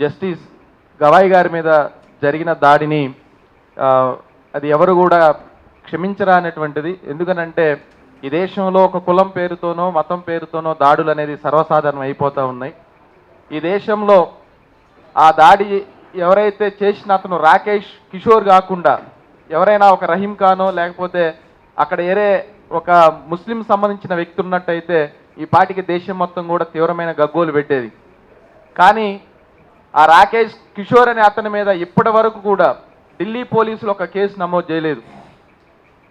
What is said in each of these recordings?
Justice Gavai గారి మీద జరిగిన దాడిని అది ఎవరు కూడా క్షమించరా అనేటువంటిది. ఎందుకనంటే ఈ దేశంలో ఒక కులం పేరుతోనో మతం పేరుతోనో దాడులు అనేది సర్వసాధారణం అయిపోతూ ఉన్నాయి. ఈ దేశంలో ఆ దాడి ఎవరైతే చేసిన అతను రాకేష్ కిషోర్ కాకుండా ఎవరైనా ఒక రహీం ఖానో లేకపోతే అక్కడ ఏరే ఒక ముస్లిం సంబంధించిన వ్యక్తి ఉన్నట్టయితే ఈ పాటికి దేశం మొత్తం కూడా తీవ్రమైన గగ్గోలు పెట్టేది. కానీ ఆ రాకేష్ కిషోర్ అనే అతని మీద ఇప్పటి వరకు కూడా ఢిల్లీ పోలీసులు ఒక కేసు నమోదు చేయలేదు.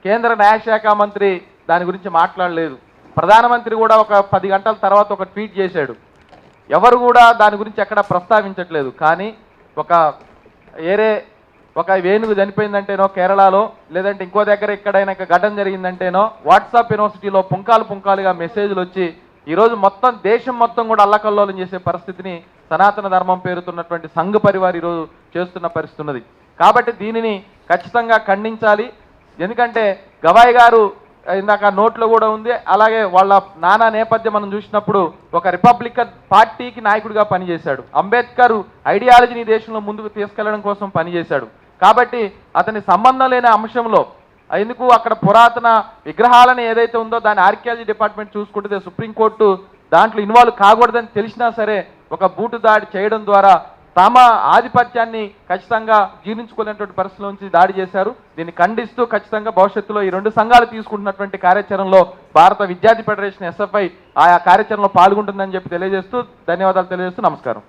కేంద్ర న్యాయశాఖ మంత్రి దాని గురించి మాట్లాడలేదు. ప్రధానమంత్రి కూడా ఒక పది గంటల తర్వాత ఒక ట్వీట్ చేశాడు. ఎవరు కూడా దాని గురించి ఎక్కడ ప్రస్తావించట్లేదు. కానీ ఒక ఏరే ఒక వేణుగు చనిపోయిందంటేనో కేరళలో లేదంటే ఇంకో దగ్గర ఎక్కడైనా ఘటన జరిగిందంటేనో వాట్సాప్ యూనివర్సిటీలో పుంకాలు పుంకాలుగా మెసేజ్లు వచ్చి ఈరోజు మొత్తం దేశం మొత్తం కూడా అల్లకల్లోలం చేసే పరిస్థితిని సనాతన ధర్మం పేరుతున్నటువంటి సంఘ పరివార్ ఈరోజు చేస్తున్న పరిస్థితి ఉన్నది. కాబట్టి దీనిని ఖచ్చితంగా ఖండించాలి. ఎందుకంటే గవాయి గారు ఇందాక నోట్లో కూడా ఉంది. అలాగే వాళ్ళ నానా నేపథ్యం మనం చూసినప్పుడు ఒక రిపబ్లికన్ పార్టీకి నాయకుడిగా పనిచేశాడు. అంబేద్కర్ ఐడియాలజీని దేశంలో ముందుకు తీసుకెళ్ళడం కోసం పనిచేశాడు. కాబట్టి అతని సంబంధం లేని అంశంలో ఎందుకు అక్కడ పురాతన విగ్రహాలని ఏదైతే ఉందో దాని ఆర్కియాలజీ డిపార్ట్మెంట్ చూసుకుంటే సుప్రీంకోర్టు దాంట్లో ఇన్వాల్వ్ కాకూడదని తెలిసినా సరే ఒక బూటు దాడి చేయడం ద్వారా తమ ఆధిపత్యాన్ని ఖచ్చితంగా జీర్ణించుకోలేనటువంటి పరిస్థితుల నుంచి దాడి చేశారు. దీన్ని ఖండిస్తూ ఖచ్చితంగా భవిష్యత్తులో ఈ రెండు సంఘాలు తీసుకుంటున్నటువంటి కార్యాచరణలో భారత విద్యార్థి ఫెడరేషన్ ఎస్ఎఫ్ఐ ఆయా కార్యాచరణలో పాల్గొంటుందని చెప్పి తెలియజేస్తూ ధన్యవాదాలు తెలియజేస్తూ నమస్కారం.